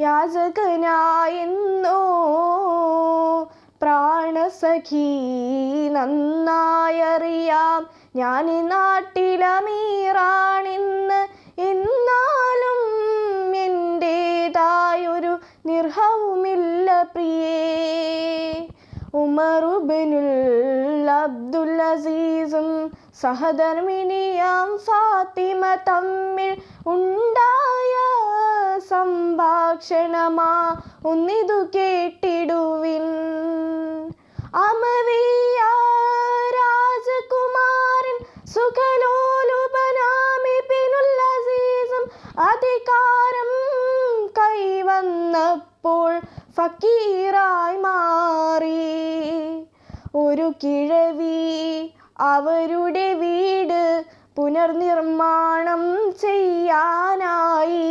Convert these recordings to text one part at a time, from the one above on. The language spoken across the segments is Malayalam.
യാചകനായെന്നോ പ്രാണസഖി നന്നായറിയാം. ഞാൻ ഈ നാട്ടിലമീറാണെന്ന് എന്നാലും എന്റേതായൊരു നിർഹവുമില്ല പ്രിയേ. ഉമറുബിനുൽ അബ്ദുൽ അസീസും സഹധർമ്മിണിയാം ഫാത്തിമ തമ്മിൽ ഉണ്ടായ സംഭാഷണമാ ഒന്നിതു കേട്ടിടുവിൻ. അമവിയ രാജകുമാരൻ സുഖലോലുപനാമി ബിനുൽ സീസം അധികാരം കൈവന്നപ്പോൾ ഫക്കീറായി മാറി. ഒരു കിഴവി അവരുടെ വീട് പുനർനിർമ്മാണം ചെയ്യാനായി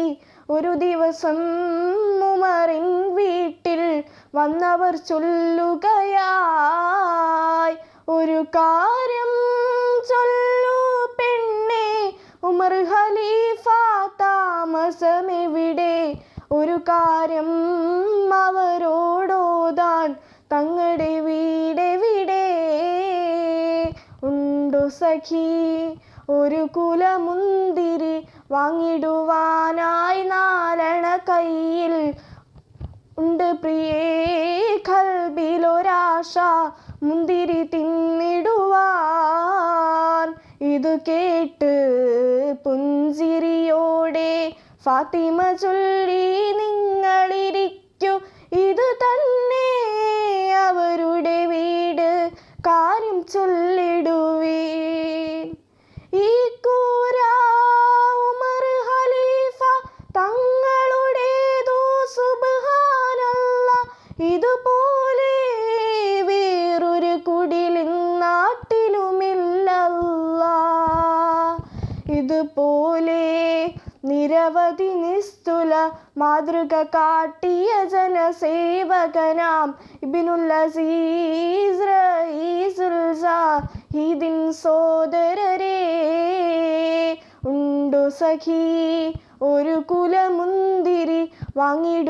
ഒരു ദിവസം ഉമറിൻ വീട്ടിൽ വന്നവർ ചൊല്ലുകയായി. ഒരു കാര്യം ചൊല്ലു പെണ്ണെ ഉമർ ഖലീഫ താമസമെവിടെ? ഒരു കാര്യം അവരോടോതാൻ തങ്ങളുടെ വീടെവിടെ? ഉണ്ടു സഖി ഒരു കുലമുന്തിരി വാങ്ങിടുവാനായി നാലണ കയ്യിൽ ഉണ്ട് പ്രിയേ കൽബിലൊരാശ മുന്തിരി തിന്നിടുവാൻ. ഇതു കേട്ട് പുഞ്ചിരിയോടെ ഫാത്തിമ ചൊല്ലി നിങ്ങളിരിക്കൂ ഇത് തന്നെ ഇതുപോലെ വേറൊരു കുടിലിൻ നാട്ടിലുമില്ലല്ലാ. ഇതുപോലെ നിരവധി നിസ്തുല മാതൃക കാട്ടിയ ജനസേവകനാം ഇബിനുള്ള അസീസ് റഈസുൽ സാഹിദിൻ സോദരരേ ഉണ്ടു സഖി ഒരു കുലമുന്തിരി കയ്യിൽ